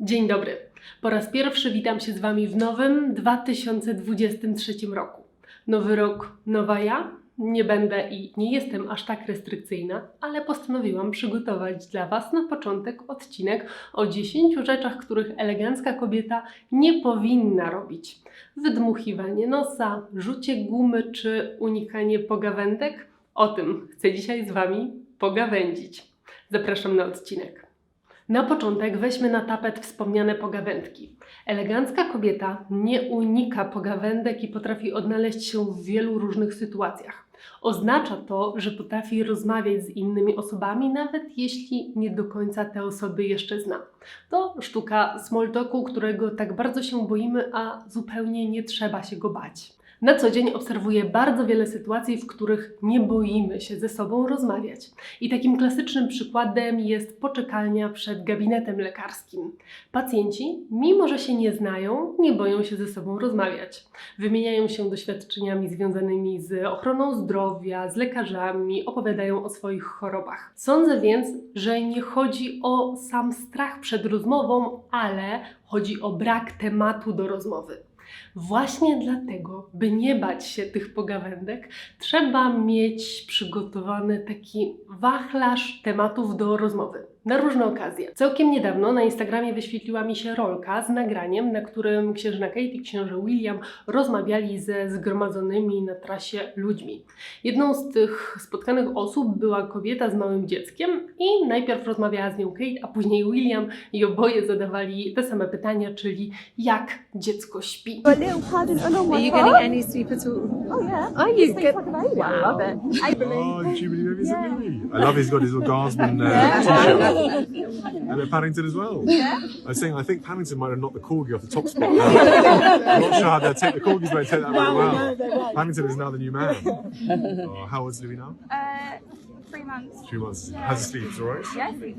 Dzień dobry. Po raz pierwszy witam się z Wami w nowym 2023 roku. Nowy rok, nowa ja. Nie będę i nie jestem aż tak restrykcyjna, ale postanowiłam przygotować dla Was na początek odcinek o 10 rzeczach, których elegancka kobieta nie powinna robić. Wydmuchiwanie nosa, rzucie gumy czy unikanie pogawędek? O tym chcę dzisiaj z Wami pogawędzić. Zapraszam na odcinek. Na początek weźmy na tapet wspomniane pogawędki. Elegancka kobieta nie unika pogawędek i potrafi odnaleźć się w wielu różnych sytuacjach. Oznacza to, że potrafi rozmawiać z innymi osobami, nawet jeśli nie do końca te osoby jeszcze zna. To sztuka small talku, którego tak bardzo się boimy, a zupełnie nie trzeba się go bać. Na co dzień obserwuję bardzo wiele sytuacji, w których nie boimy się ze sobą rozmawiać. I takim klasycznym przykładem jest poczekalnia przed gabinetem lekarskim. Pacjenci, mimo że się nie znają, nie boją się ze sobą rozmawiać. Wymieniają się doświadczeniami związanymi z ochroną zdrowia, z lekarzami, opowiadają o swoich chorobach. Sądzę więc, że nie chodzi o sam strach przed rozmową, ale chodzi o brak tematu do rozmowy. Właśnie dlatego, by nie bać się tych pogawędek, trzeba mieć przygotowany taki wachlarz tematów do rozmowy na różne okazje. Całkiem niedawno na Instagramie wyświetliła mi się rolka z nagraniem, na którym księżna Kate i książę William rozmawiali ze zgromadzonymi na trasie ludźmi. Jedną z tych spotkanych osób była kobieta z małym dzieckiem i najpierw rozmawiała z nią Kate, a później William i oboje zadawali te same pytania, czyli jak dziecko śpi. A little pardon on Are you what? getting any sleep at all? Oh yeah. Are you He sleeps get- like a baby. I love it. Oh, Jubilee Babies Yeah. at I love he's got his little guardsman uh, Yeah. t-shirt. And at Paddington as well. I was saying, I think Paddington might have knocked the corgi off the top spot. I'm not sure how they'll take the corgis won't take that very well. Paddington is now the new man. Oh, how old's Louis now? Uh, three months. Two months. All right?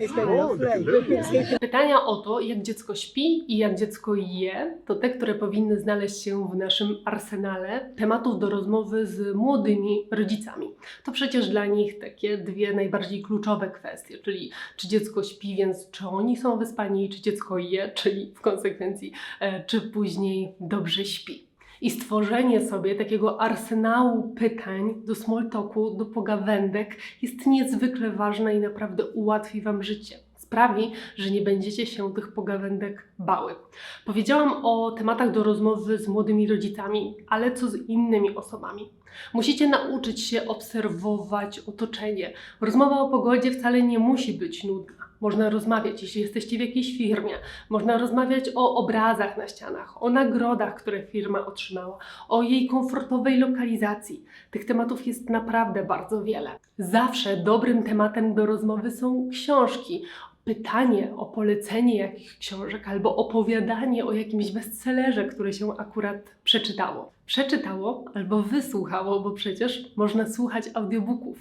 Yes. Oh, look at Louis. Pytania o to, jak dziecko śpi i jak dziecko je, to te, które powinny znaleźć się w naszym arsenale tematów do rozmowy z młodymi rodzicami. To przecież dla nich takie dwie najbardziej kluczowe kwestie, czyli czy dziecko śpi, więc czy oni są wyspani, czy dziecko je, czyli w konsekwencji, e, czy później dobrze śpi. I stworzenie sobie takiego arsenału pytań do small talku, do pogawędek jest niezwykle ważne i naprawdę ułatwi Wam życie. Sprawi, że nie będziecie się tych pogawędek bały. Powiedziałam o tematach do rozmowy z młodymi rodzicami, ale co z innymi osobami? Musicie nauczyć się obserwować otoczenie. Rozmowa o pogodzie wcale nie musi być nudna. Można rozmawiać, jeśli jesteście w jakiejś firmie. Można rozmawiać o obrazach na ścianach, o nagrodach, które firma otrzymała, o jej komfortowej lokalizacji. Tych tematów jest naprawdę bardzo wiele. Zawsze dobrym tematem do rozmowy są książki. Pytanie o polecenie jakichś książek albo opowiadanie o jakimś bestsellerze, który się akurat przeczytało. Przeczytało albo wysłuchało, bo przecież można słuchać audiobooków.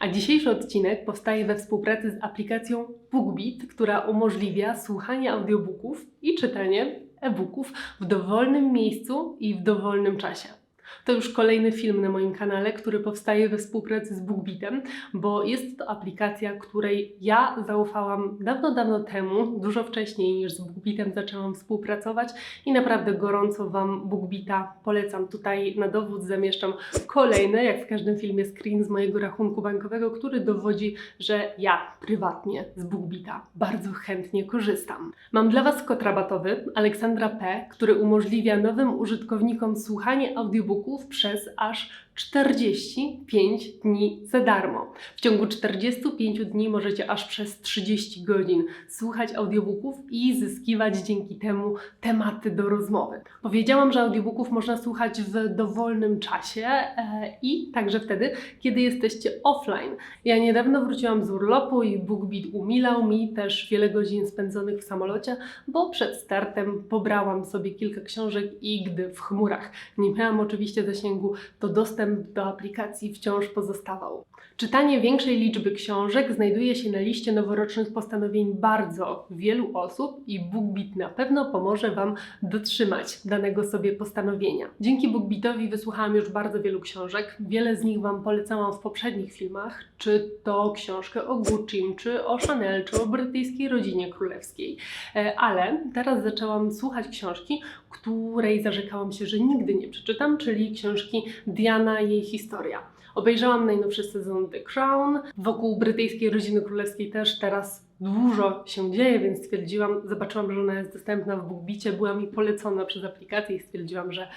A dzisiejszy odcinek powstaje we współpracy z aplikacją BookBeat, która umożliwia słuchanie audiobooków i czytanie e-booków w dowolnym miejscu i w dowolnym czasie. To już kolejny film na moim kanale, który powstaje we współpracy z BookBeatem, bo jest to aplikacja, której ja zaufałam dawno, dawno temu, dużo wcześniej niż z BookBeatem zaczęłam współpracować i naprawdę gorąco Wam BookBeata polecam. Tutaj na dowód zamieszczam kolejny, jak w każdym filmie, screen z mojego rachunku bankowego, który dowodzi, że ja prywatnie z BookBeata bardzo chętnie korzystam. Mam dla Was kod rabatowy Aleksandra P., który umożliwia nowym użytkownikom słuchanie audiobooków przez aż 45 dni za darmo. W ciągu 45 dni możecie aż przez 30 godzin słuchać audiobooków i zyskiwać dzięki temu tematy do rozmowy. Powiedziałam, że audiobooków można słuchać w dowolnym czasie e, i także wtedy, kiedy jesteście offline. Ja niedawno wróciłam z urlopu i BookBeat umilał mi też wiele godzin spędzonych w samolocie, bo przed startem pobrałam sobie kilka książek i gdy w chmurach nie miałam oczywiście zasięgu, to dostęp dostęp do aplikacji wciąż pozostawał. Czytanie większej liczby książek znajduje się na liście noworocznych postanowień bardzo wielu osób i BookBeat na pewno pomoże Wam dotrzymać danego sobie postanowienia. Dzięki BookBeatowi wysłuchałam już bardzo wielu książek. Wiele z nich Wam polecałam w poprzednich filmach, czy to książkę o Guccim, czy o Chanel, czy o brytyjskiej rodzinie królewskiej. E, Ale teraz zaczęłam słuchać książki, której zarzekałam się, że nigdy nie przeczytam, czyli książki Diana jej historia. Obejrzałam najnowszy sezon The Crown. Wokół brytyjskiej rodziny królewskiej też teraz dużo się dzieje, więc stwierdziłam, zobaczyłam, że ona jest dostępna w BookBeacie, była mi polecona przez aplikację i stwierdziłam, że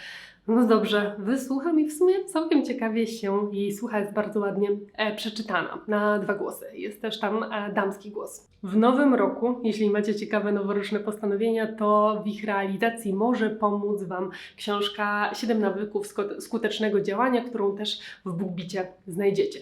no dobrze, wysłucham i w sumie całkiem ciekawie się jej słucha, jest bardzo ładnie e, przeczytana na dwa głosy. Jest też tam e, damski głos. W nowym roku, jeśli macie ciekawe noworoczne postanowienia, to w ich realizacji może pomóc Wam książka 7 nawyków skutecznego działania, którą też w BookBeacie znajdziecie.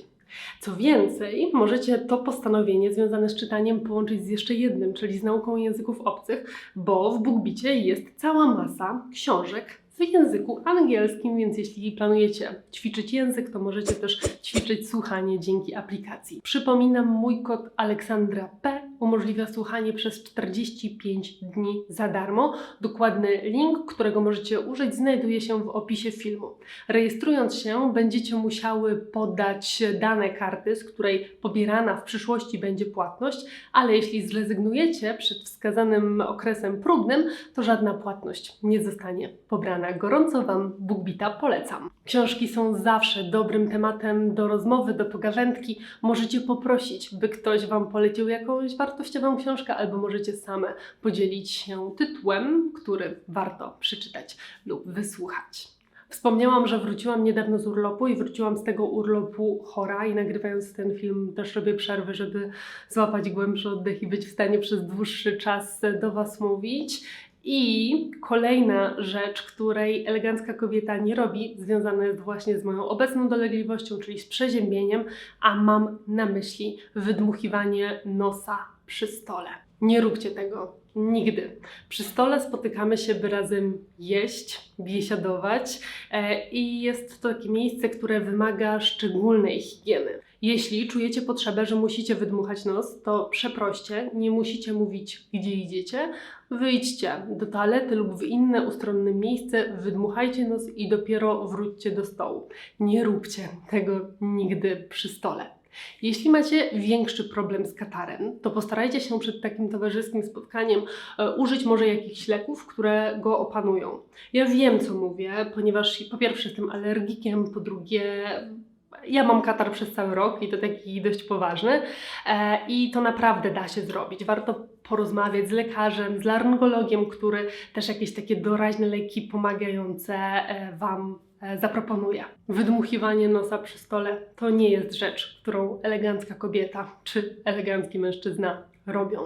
Co więcej, możecie to postanowienie związane z czytaniem połączyć z jeszcze jednym, czyli z nauką języków obcych, bo w BookBeacie jest cała masa książek w języku angielskim, więc jeśli planujecie ćwiczyć język, to możecie też ćwiczyć słuchanie dzięki aplikacji. Przypominam, mój kod Aleksandra P umożliwia słuchanie przez 45 dni za darmo. Dokładny link, którego możecie użyć, znajduje się w opisie filmu. Rejestrując się, będziecie musiały podać dane karty, z której pobierana w przyszłości będzie płatność, ale jeśli zrezygnujecie przed wskazanym okresem próbnym, to żadna płatność nie zostanie pobrana. Gorąco Wam BookBeata polecam. Książki są zawsze dobrym tematem do rozmowy, do pogawędki. Możecie poprosić, by ktoś Wam polecił jakąś wartościową książkę, albo możecie same podzielić się tytułem, który warto przeczytać lub wysłuchać. Wspomniałam, że wróciłam niedawno z urlopu i wróciłam z tego urlopu chora i nagrywając ten film też robię przerwy, żeby złapać głębszy oddech i być w stanie przez dłuższy czas do Was mówić. I kolejna rzecz, której elegancka kobieta nie robi, związana jest właśnie z moją obecną dolegliwością, czyli z przeziębieniem, a mam na myśli wydmuchiwanie nosa przy stole. Nie róbcie tego nigdy. Przy stole spotykamy się, by razem jeść, biesiadować e, i jest to takie miejsce, które wymaga szczególnej higieny. Jeśli czujecie potrzebę, że musicie wydmuchać nos, to przeproście, nie musicie mówić, gdzie idziecie. Wyjdźcie do toalety lub w inne ustronne miejsce, wydmuchajcie nos i dopiero wróćcie do stołu. Nie róbcie tego nigdy przy stole. Jeśli macie większy problem z katarem, to postarajcie się przed takim towarzyskim spotkaniem e, użyć może jakichś leków, które go opanują. Ja wiem, co mówię, ponieważ po pierwsze jestem alergikiem, po drugie ja mam katar przez cały rok i to taki dość poważny e, i to naprawdę da się zrobić. Warto porozmawiać z lekarzem, z laryngologiem, który też jakieś takie doraźne leki pomagające e, Wam e, zaproponuje. Wydmuchiwanie nosa przy stole to nie jest rzecz, którą elegancka kobieta czy elegancki mężczyzna robią.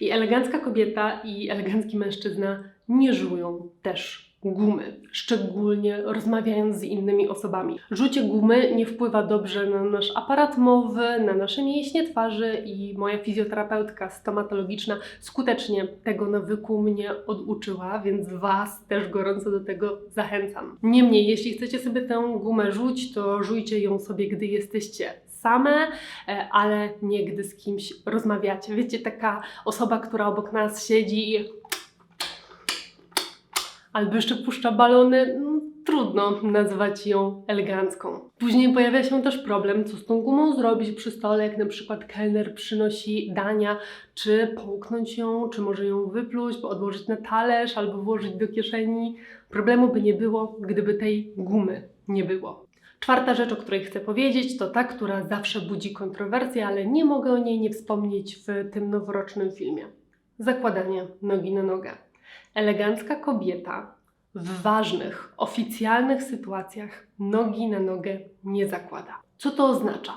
I elegancka kobieta i elegancki mężczyzna nie żują też gumy, szczególnie rozmawiając z innymi osobami. Rzucie gumy nie wpływa dobrze na nasz aparat mowy, na nasze mięśnie twarzy i moja fizjoterapeutka stomatologiczna skutecznie tego nawyku mnie oduczyła, więc Was też gorąco do tego zachęcam. Niemniej, jeśli chcecie sobie tę gumę rzuć, to żujcie ją sobie, gdy jesteście same, e, ale nie gdy z kimś rozmawiacie. Wiecie, taka osoba, która obok nas siedzi i albo jeszcze puszcza balony, no, trudno nazwać ją elegancką. Później pojawia się też problem, co z tą gumą zrobić przy stole, jak na przykład kelner przynosi dania, czy połknąć ją, czy może ją wypluć, odłożyć na talerz albo włożyć do kieszeni. Problemu by nie było, gdyby tej gumy nie było. Czwarta rzecz, o której chcę powiedzieć, to ta, która zawsze budzi kontrowersje, ale nie mogę o niej nie wspomnieć w tym noworocznym filmie. Zakładanie nogi na nogę. Elegancka kobieta w ważnych, oficjalnych sytuacjach nogi na nogę nie zakłada. Co to oznacza?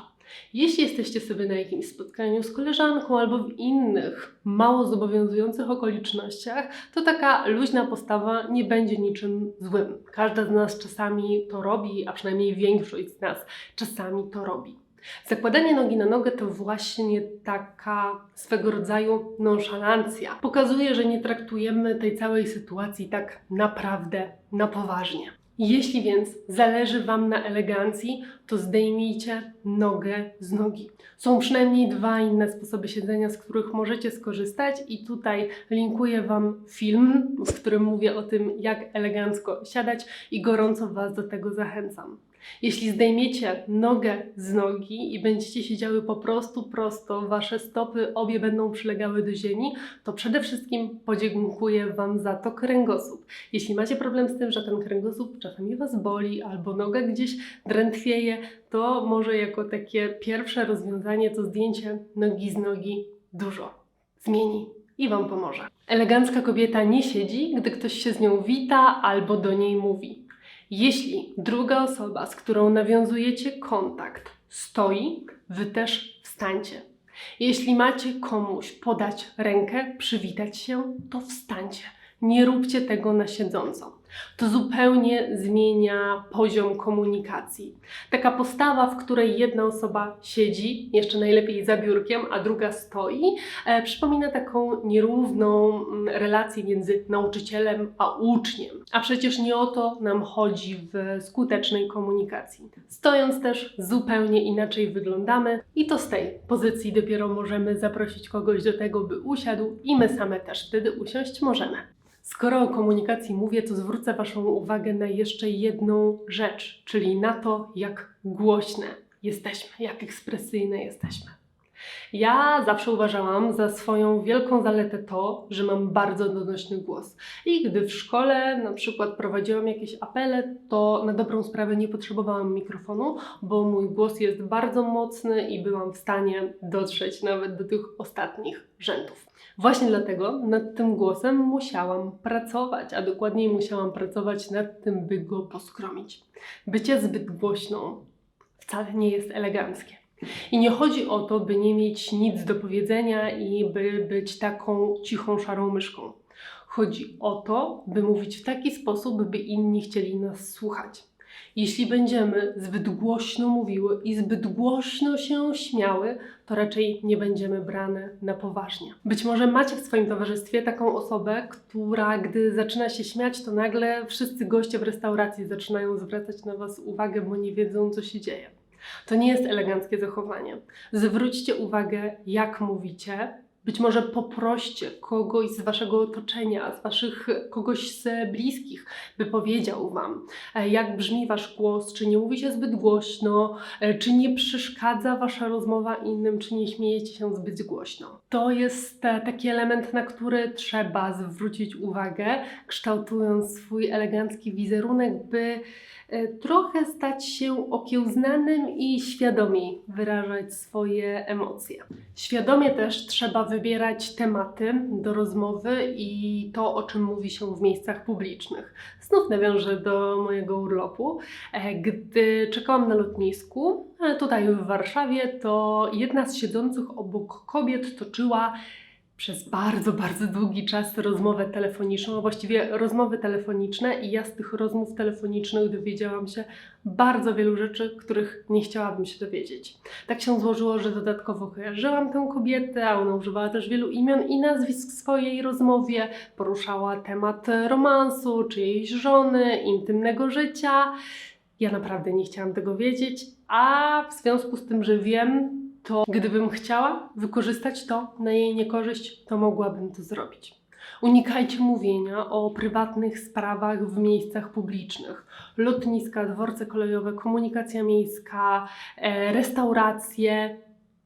Jeśli jesteście sobie na jakimś spotkaniu z koleżanką albo w innych mało zobowiązujących okolicznościach, to taka luźna postawa nie będzie niczym złym. Każda z nas czasami to robi, a przynajmniej większość z nas czasami to robi. Zakładanie nogi na nogę to właśnie taka swego rodzaju nonszalancja. Pokazuje, że nie traktujemy tej całej sytuacji tak naprawdę na poważnie. Jeśli więc zależy Wam na elegancji, to zdejmijcie nogę z nogi. Są przynajmniej dwa inne sposoby siedzenia, z których możecie skorzystać, i tutaj linkuję Wam film, w którym mówię o tym, jak elegancko siadać, i gorąco Was do tego zachęcam. Jeśli zdejmiecie nogę z nogi i będziecie siedziały po prostu prosto, wasze stopy obie będą przylegały do ziemi, to przede wszystkim podziękuję Wam za to kręgosłup. Jeśli macie problem z tym, że ten kręgosłup czasami Was boli albo noga gdzieś drętwieje, to może jako takie pierwsze rozwiązanie to zdjęcie nogi z nogi dużo zmieni i Wam pomoże. Elegancka kobieta nie siedzi, gdy ktoś się z nią wita albo do niej mówi. Jeśli druga osoba, z którą nawiązujecie kontakt, stoi, wy też wstańcie. Jeśli macie komuś podać rękę, przywitać się, to wstańcie. Nie róbcie tego na siedząco. To zupełnie zmienia poziom komunikacji. Taka postawa, w której jedna osoba siedzi, jeszcze najlepiej za biurkiem, a druga stoi, e, przypomina taką nierówną mm, relację między nauczycielem a uczniem. A przecież nie o to nam chodzi w skutecznej komunikacji. Stojąc też zupełnie inaczej wyglądamy i to z tej pozycji dopiero możemy zaprosić kogoś do tego, by usiadł i my same też wtedy usiąść możemy. Skoro o komunikacji mówię, to zwrócę Waszą uwagę na jeszcze jedną rzecz, czyli na to, jak głośne jesteśmy, jak ekspresyjne jesteśmy. Ja zawsze uważałam za swoją wielką zaletę to, że mam bardzo donośny głos. I gdy w szkole na przykład prowadziłam jakieś apele, to na dobrą sprawę nie potrzebowałam mikrofonu, bo mój głos jest bardzo mocny i byłam w stanie dotrzeć nawet do tych ostatnich rzędów. Właśnie dlatego nad tym głosem musiałam pracować, a dokładniej musiałam pracować nad tym, by go poskromić. Bycie zbyt głośną wcale nie jest eleganckie. I nie chodzi o to, by nie mieć nic do powiedzenia i by być taką cichą, szarą myszką. Chodzi o to, by mówić w taki sposób, by inni chcieli nas słuchać. Jeśli będziemy zbyt głośno mówiły i zbyt głośno się śmiały, to raczej nie będziemy brane na poważnie. Być może macie w swoim towarzystwie taką osobę, która gdy zaczyna się śmiać, to nagle wszyscy goście w restauracji zaczynają zwracać na Was uwagę, bo nie wiedzą, co się dzieje. To nie jest eleganckie zachowanie. Zwróćcie uwagę, jak mówicie. Być może poproście kogoś z waszego otoczenia, z waszych kogoś z bliskich, by powiedział wam, e, jak brzmi wasz głos, czy nie mówi się zbyt głośno, e, czy nie przeszkadza wasza rozmowa innym, czy nie śmiejecie się zbyt głośno. To jest e, taki element, na który trzeba zwrócić uwagę, kształtując swój elegancki wizerunek, by trochę stać się okiełznanym i świadomiej wyrażać swoje emocje. Świadomie też trzeba wybierać tematy do rozmowy i to, o czym mówi się w miejscach publicznych. Znów nawiążę do mojego urlopu. E, Gdy czekałam na lotnisku, e, tutaj w Warszawie, to jedna z siedzących obok kobiet toczyła przez bardzo, bardzo długi czas rozmowę telefoniczną, a właściwie rozmowy telefoniczne i ja z tych rozmów telefonicznych dowiedziałam się bardzo wielu rzeczy, których nie chciałabym się dowiedzieć. Tak się złożyło, że dodatkowo kojarzyłam tę kobietę, a ona używała też wielu imion i nazwisk w swojej rozmowie, poruszała temat romansu, czyjejś żony, intymnego życia. Ja naprawdę nie chciałam tego wiedzieć, a w związku z tym, że wiem, to gdybym chciała wykorzystać to na jej niekorzyść, to mogłabym to zrobić. Unikajcie mówienia o prywatnych sprawach w miejscach publicznych. Lotniska, dworce kolejowe, komunikacja miejska, e, restauracje.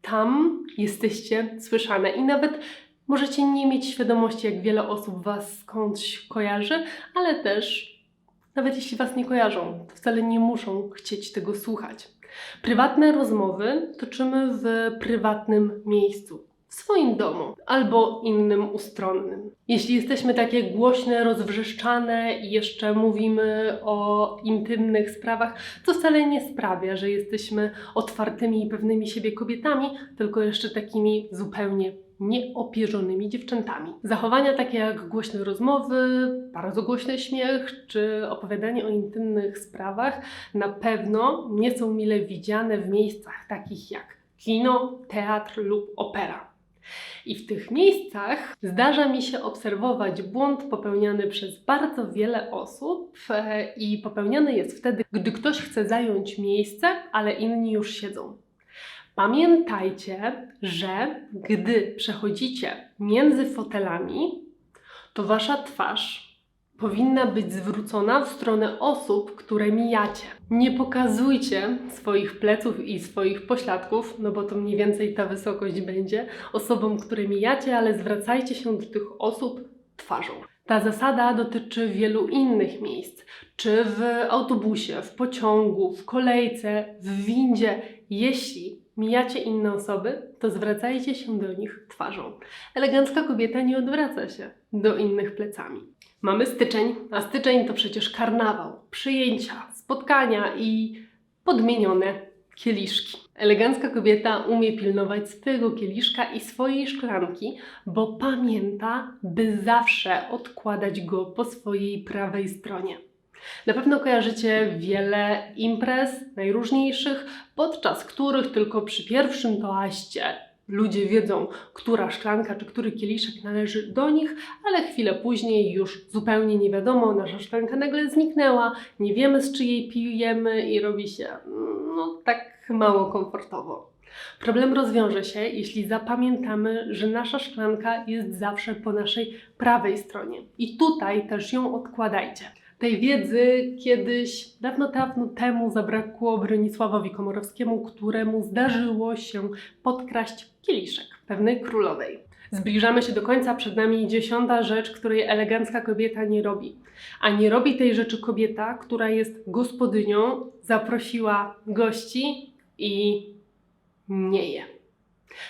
Tam jesteście słyszane i nawet możecie nie mieć świadomości, jak wiele osób Was skądś kojarzy, ale też nawet jeśli Was nie kojarzą, to wcale nie muszą chcieć tego słuchać. Prywatne rozmowy toczymy w prywatnym miejscu, w swoim domu albo innym ustronnym. Jeśli jesteśmy takie głośne, rozwrzeszczane i jeszcze mówimy o intymnych sprawach, to wcale nie sprawia, że jesteśmy otwartymi i pewnymi siebie kobietami, tylko jeszcze takimi zupełnie nieopierzonymi dziewczętami. Zachowania takie jak głośne rozmowy, bardzo głośny śmiech czy opowiadanie o intymnych sprawach na pewno nie są mile widziane w miejscach takich jak kino, teatr lub opera. I w tych miejscach zdarza mi się obserwować błąd popełniany przez bardzo wiele osób e, i popełniany jest wtedy, gdy ktoś chce zająć miejsce, ale inni już siedzą. Pamiętajcie, że gdy przechodzicie między fotelami, to wasza twarz powinna być zwrócona w stronę osób, które mijacie. Nie pokazujcie swoich pleców i swoich pośladków, no bo to mniej więcej ta wysokość będzie, osobom, które mijacie, ale zwracajcie się do tych osób twarzą. Ta zasada dotyczy wielu innych miejsc, czy w autobusie, w pociągu, w kolejce, w windzie. Jeśli mijacie inne osoby, to zwracajcie się do nich twarzą. Elegancka kobieta nie odwraca się do innych plecami. Mamy styczeń, a styczeń to przecież karnawał, przyjęcia, spotkania i podmienione kieliszki. Elegancka kobieta umie pilnować swojego kieliszka i swojej szklanki, bo pamięta, by zawsze odkładać go po swojej prawej stronie. Na pewno kojarzycie wiele imprez najróżniejszych, podczas których tylko przy pierwszym toaście ludzie wiedzą, która szklanka czy który kieliszek należy do nich, ale chwilę później już zupełnie nie wiadomo, nasza szklanka nagle zniknęła, nie wiemy z czyjej pijemy i robi się no tak mało komfortowo. Problem rozwiąże się, jeśli zapamiętamy, że nasza szklanka jest zawsze po naszej prawej stronie. I tutaj też ją odkładajcie. Tej wiedzy kiedyś, dawno, dawno temu zabrakło Bronisławowi Komorowskiemu, któremu zdarzyło się podkraść kieliszek pewnej królowej. Zbliżamy się do końca, przed nami dziesiąta rzecz, której elegancka kobieta nie robi. A nie robi tej rzeczy kobieta, która jest gospodynią, zaprosiła gości i nie je.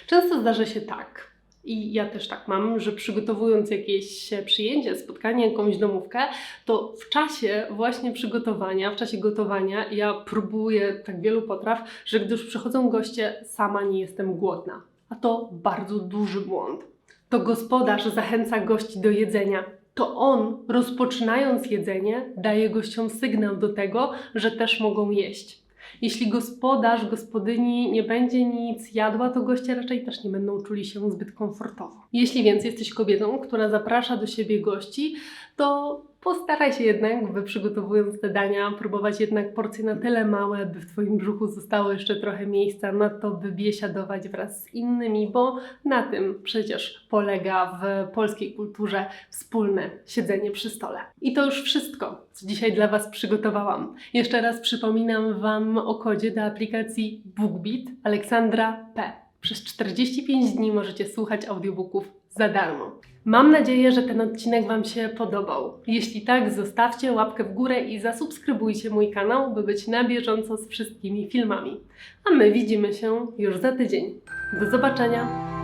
Często zdarza się tak, i ja też tak mam, że przygotowując jakieś przyjęcie, spotkanie, jakąś domówkę, to w czasie właśnie przygotowania, w czasie gotowania ja próbuję tak wielu potraw, że gdy już przychodzą goście, sama nie jestem głodna. A to bardzo duży błąd. To gospodarz zachęca gości do jedzenia. To on, rozpoczynając jedzenie, daje gościom sygnał do tego, że też mogą jeść. Jeśli gospodarz, gospodyni nie będzie nic jadła, to goście raczej też nie będą czuli się zbyt komfortowo. Jeśli więc jesteś kobietą, która zaprasza do siebie gości, to postaraj się jednak, by przygotowując te dania, próbować jednak porcje na tyle małe, by w Twoim brzuchu zostało jeszcze trochę miejsca na to, by biesiadować wraz z innymi, bo na tym przecież polega w polskiej kulturze wspólne siedzenie przy stole. I to już wszystko, co dzisiaj dla Was przygotowałam. Jeszcze raz przypominam Wam o kodzie do aplikacji BookBeat Aleksandra P. Przez 45 dni możecie słuchać audiobooków za darmo. Mam nadzieję, że ten odcinek Wam się podobał. Jeśli tak, zostawcie łapkę w górę i zasubskrybujcie mój kanał, by być na bieżąco z wszystkimi filmami. A my widzimy się już za tydzień. Do zobaczenia!